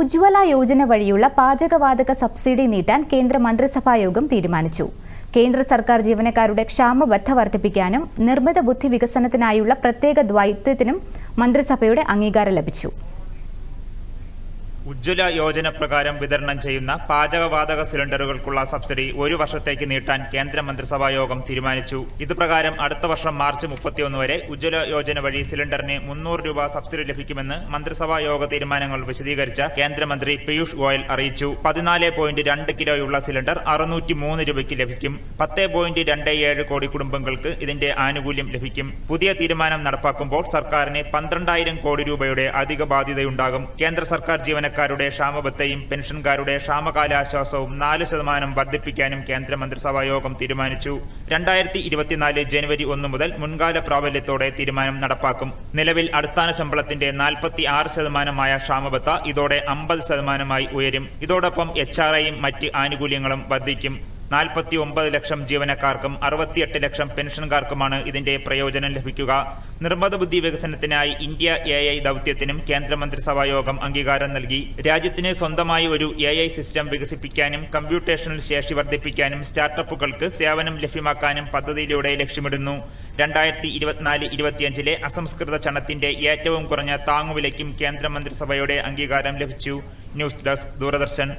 ഉജ്ജ്വല യോജന വഴിയുള്ള പാചകവാതക സബ്സിഡി നീട്ടാൻ കേന്ദ്ര മന്ത്രിസഭായോഗം തീരുമാനിച്ചു. കേന്ദ്ര സർക്കാർ ജീവനക്കാരുടെ ക്ഷാമബദ്ധ വർദ്ധിപ്പിക്കാനും നിർമ്മിത ബുദ്ധി വികസനത്തിനായുള്ള പ്രത്യേക ദ്വൈത്വത്തിനും മന്ത്രിസഭയുടെ അംഗീകാരം ലഭിച്ചു. ഉജ്ജ്വല യോജന പ്രകാരം വിതരണം ചെയ്യുന്ന പാചകവാതക സിലിണ്ടറുകൾക്കുള്ള സബ്സിഡി ഒരു വർഷത്തേക്ക് നീട്ടാൻ കേന്ദ്ര മന്ത്രിസഭാ യോഗം തീരുമാനിച്ചു. ഇതുപ്രകാരം അടുത്ത വർഷം മാർച്ച് മുപ്പത്തിയൊന്ന് വരെ ഉജ്ജ്വല യോജന വഴി സിലിണ്ടറിന് മുന്നൂറ് രൂപ സബ്സിഡി ലഭിക്കുമെന്ന് മന്ത്രിസഭാ യോഗ തീരുമാനങ്ങൾ വിശദീകരിച്ച കേന്ദ്രമന്ത്രി പീയൂഷ് ഗോയൽ അറിയിച്ചു. പതിനാല് പോയിന്റ് രണ്ട് കിലോയുള്ള സിലിണ്ടർ അറുന്നൂറ്റി മൂന്ന് രൂപയ്ക്ക് ലഭിക്കും. പത്ത് പോയിന്റ് രണ്ട് ഏഴ് കോടി കുടുംബങ്ങൾക്ക് ഇതിന്റെ ആനുകൂല്യം ലഭിക്കും. പുതിയ തീരുമാനം നടപ്പാക്കുമ്പോൾ സർക്കാരിന് പന്ത്രണ്ടായിരം കോടി രൂപയുടെ അധിക ബാധ്യതയുണ്ടാകും. കേന്ദ്ര സർക്കാർ ജീവനക്കാരുടെ ക്ഷാമബത്തെയും പെൻഷൻകാരുടെ ക്ഷാമകാലാശ്വാസവും നാല് ശതമാനം വർദ്ധിപ്പിക്കാനും കേന്ദ്ര മന്ത്രിസഭാ യോഗം തീരുമാനിച്ചു. രണ്ടായിരത്തി ഇരുപത്തിനാല് ജനുവരി ഒന്ന് മുതൽ മുൻകാല പ്രാബല്യത്തോടെ തീരുമാനം നടപ്പാക്കും. നിലവിൽ അടിസ്ഥാന ശമ്പളത്തിന്റെ നാൽപ്പത്തി ആറ് ശതമാനമായ ക്ഷാമബത്ത ഇതോടെ അമ്പത് ശതമാനമായി ഉയരും. ഇതോടൊപ്പം എച്ച് ആർ ഐയും മറ്റ് ആനുകൂല്യങ്ങളും വർദ്ധിക്കും. നാൽപ്പത്തി ഒമ്പത് ലക്ഷം ജീവനക്കാർക്കും അറുപത്തിയെട്ട് ലക്ഷം പെൻഷൻകാർക്കുമാണ് ഇതിന്റെ പ്രയോജനം ലഭിക്കുക. നിർമ്മത ബുദ്ധി വികസനത്തിനായി ഇന്ത്യ എ ഐ ദൌത്യത്തിനും കേന്ദ്രമന്ത്രിസഭാ യോഗം അംഗീകാരം നൽകി. രാജ്യത്തിന് സ്വന്തമായി ഒരു എ ഐ സിസ്റ്റം വികസിപ്പിക്കാനും കമ്പ്യൂട്ടേഷണൽ ശേഷി വർദ്ധിപ്പിക്കാനും സ്റ്റാർട്ടപ്പുകൾക്ക് സേവനം ലഭ്യമാക്കാനും പദ്ധതിയിലൂടെ ലക്ഷ്യമിടുന്നു. രണ്ടായിരത്തി ഇരുപത്തിനാല് ഇരുപത്തിയഞ്ചിലെ അസംസ്കൃത ചണത്തിന്റെ ഏറ്റവും കുറഞ്ഞ താങ്ങുവിലയ്ക്കും കേന്ദ്രമന്ത്രിസഭയുടെ അംഗീകാരം ലഭിച്ചു. News desk Doordarshan.